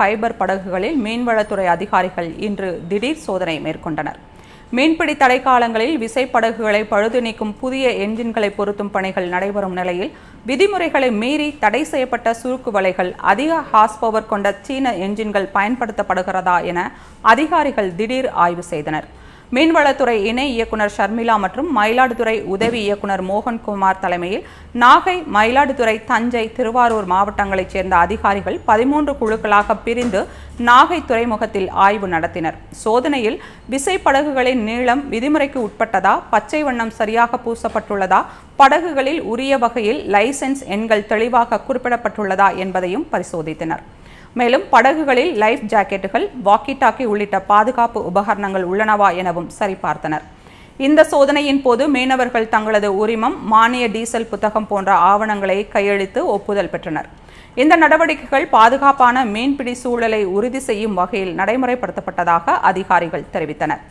Fibre படகுகளில் மீன்வளத்துறை அதிகாரிகள் இன்று திடீர் சோதனை மேற்கொண்டனர். மீன்பிடி தடைக்காலங்களில் விசைப்படகுகளை பழுது நீக்கும் புதிய என்ஜின்களை பொருத்தும் பணிகள் நடைபெறும் நிலையில் விதிமுறைகளை மீறி தடை செய்யப்பட்ட சுருக்கு வலைகள் அதிக ஹாஸ் பவர் கொண்ட சீன என்ஜின்கள் பயன்படுத்தப்படுகிறதா என அதிகாரிகள் திடீர் ஆய்வு செய்தனர். மீன்வளத்துறை இணை இயக்குனர் ஷர்மிளா மற்றும் மயிலாடுதுறை உதவி இயக்குனர் மோகன்குமார் தலைமையில் நாகை மயிலாடுதுறை தஞ்சை திருவாரூர் மாவட்டங்களைச் சேர்ந்த அதிகாரிகள் பதிமூன்று குழுக்களாக பிரிந்து நாகை துறைமுகத்தில் ஆய்வு நடத்தினர். சோதனையில் விசைப்படகுகளின் நீளம் விதிமுறைக்கு உட்பட்டதா பச்சை வண்ணம் சரியாக பூசப்பட்டுள்ளதா படகுகளில் உரிய வகையில் லைசென்ஸ் எண்கள் தெளிவாக குறிப்பிடப்பட்டுள்ளதா என்பதையும் பரிசோதித்தனர். மேலும் படகுகளில் லைஃப் ஜாக்கெட்டுகள் வாக்கி டாக்கி உள்ளிட்ட பாதுகாப்பு உபகரணங்கள் உள்ளனவா எனவும் சரிபார்த்தனர். இந்த சோதனையின் போது மீனவர்கள் தங்களது உரிமம் மானிய டீசல் புத்தகம் போன்ற ஆவணங்களை கையளித்து ஒப்புதல் பெற்றனர். இந்த நடவடிக்கைகள் பாதுகாப்பான மீன்பிடி சூழலை உறுதி செய்யும் வகையில் நடைமுறைப்படுத்தப்பட்டதாக அதிகாரிகள் தெரிவித்தனர்.